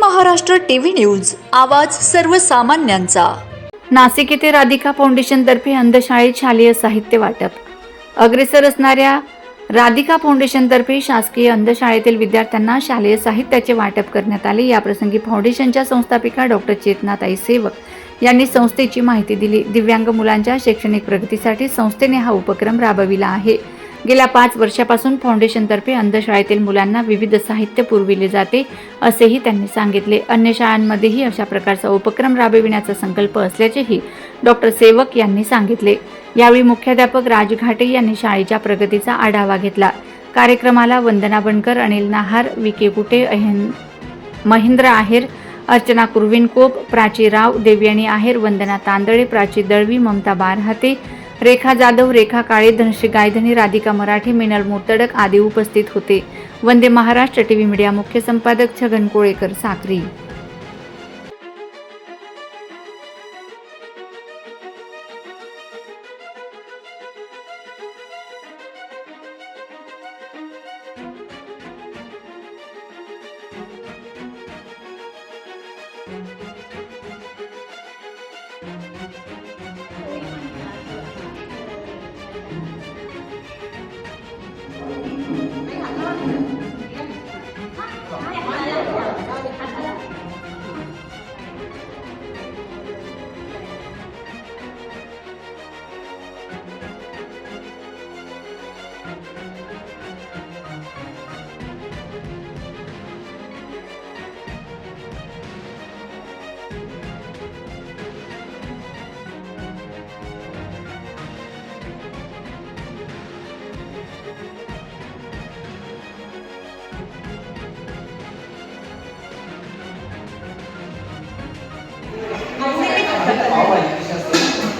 Maharashtra TV news आवाज सर्वसामान्यांचा. नाशिक येथे राधिका फाउंडेशनतर्फे अंधशाळेत शालेय साहित्य वाटप. अग्रेसर असणाऱ्या राधिका फाउंडेशनतर्फे शासकीय अंधशाळेतील विद्यार्थ्यांना शालेय साहित्याचे वाटप करण्यात आले. याप्रसंगी फाउंडेशनच्या संस्थापिका डॉक्टर चेतनाताई सेवक यांनी संस्थेची माहिती दिली. दिव्यांग मुलांच्या शैक्षणिक प्रगतीसाठी संस्थेने हा उपक्रम राबविला आहे. गेल्या पाच वर्षापासून फाउंडेशनतर्फे अंधशाळेतील मुलांना विविध साहित्य पुरविले जाते असेही त्यांनी सांगितले. अन्य शाळांमध्येही अशा प्रकारचा उपक्रम राबविण्याचा संकल्प असल्याचेही डॉक्टर सेवक यांनी सांगितले. यावेळी मुख्याध्यापक राज घाटे यांनी शाळेच्या प्रगतीचा आढावा घेतला. कार्यक्रमाला वंदना बनकर अनिल नाहार विके कुटे महेंद्र आहेर अर्चना कुरविनकोप प्राची राव देवयानी आहेर वंदना तांदळे प्राची दळवी ममता बारहाते रेखा जाधव रेखा काळे धनश्री गायधनी राधिका मराठे मिनल मोतडक आदी उपस्थित होते. वंदे महाराष्ट्र टीव्ही मीडिया मुख्य संपादक छगन कोळेकर साक्री.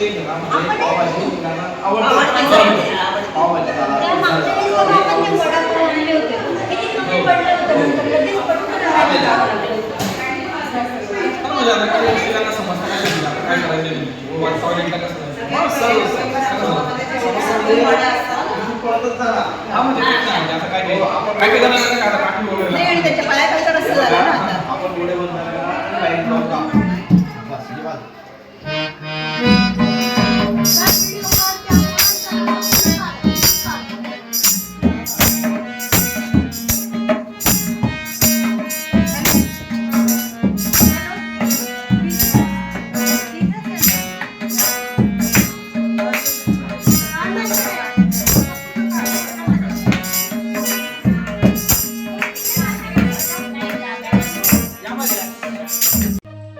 ते घेणार म्हणजे पावभाजी मुलांना आवडते पावभाजी झाला समजतं काय करायचं नाही.